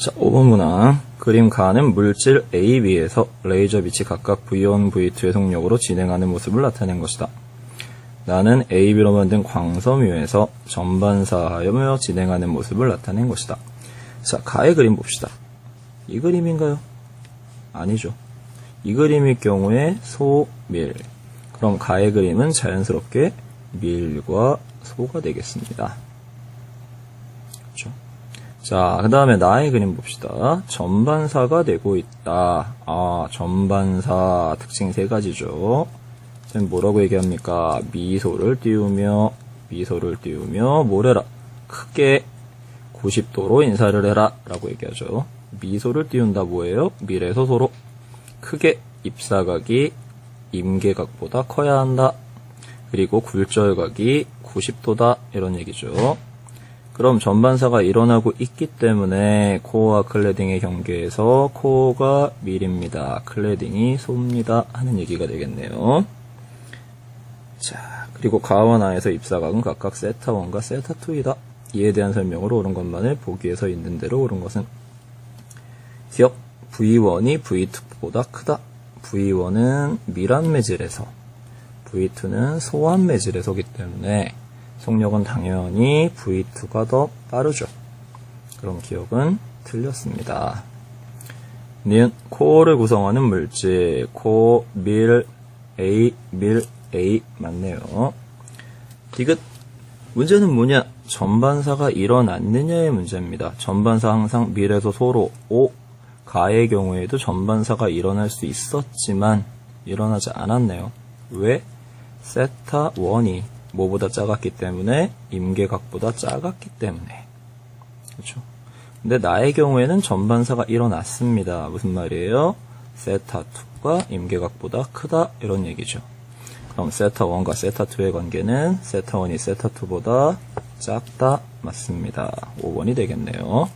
자, 5번 문항. 그림 가는 물질 A, B에서 레이저 빛이 각각 V1, V2의 속력으로 진행하는 모습을 나타낸 것이다. 나는 A, B로 만든 광섬유에서 전반사하여 진행하는 모습을 나타낸 것이다. 자, 가의 그림 봅시다. 이 그림인가요? 아니죠. 이 그림일 경우에 소, 밀. 그럼 가의 그림은 자연스럽게 밀과 소가 되겠습니다. 자, 그 다음에 나의 그림 봅시다. 전반사가 되고 있다. 아, 전반사 특징 세 가지죠. 지금 뭐라고 얘기합니까? 미소를 띄우며, 미소를 띄우며, 뭐래라? 크게 90도로 인사를 해라. 라고 얘기하죠. 미소를 띄운다 뭐예요? 밀에서 소로. 크게 입사각이 임계각보다 커야 한다. 그리고 굴절각이 90도다. 이런 얘기죠. 그럼 전반사가 일어나고 있기 때문에 코어와 클레딩의 경계에서 코어가 밀입니다. 클레딩이 소입니다. 하는 얘기가 되겠네요. 자, 그리고 가와 나에서 입사각은 각각 세타 1과 세타 2이다. 이에 대한 설명으로 옳은 것만을 보기에서 있는 대로 옳은 것은 기억 V1이 V2보다 크다. V1은 밀한 매질에서 V2는 소한 매질에서기 때문에 속력은 당연히 V2가 더 빠르죠. 그럼 기억은 틀렸습니다. 니은 코어를 구성하는 물질 코, 밀, A, 밀, A 맞네요. 디귿 문제는 뭐냐? 전반사가 일어났느냐의 문제입니다. 전반사 항상 밀에서 소로 오 가의 경우에도 전반사가 일어날 수 있었지만 일어나지 않았네요. 왜? 세타 1이 뭐보다 작았기 때문에 임계각보다 작았기 때문에 그렇죠. 근데 나의 경우에는 전반사가 일어났습니다. 무슨 말이에요? 세타 2가 임계각보다 크다 이런 얘기죠. 그럼 세타 1과 세타 2의 관계는 세타 1이 세타 2보다 작다 맞습니다. 5번이 되겠네요.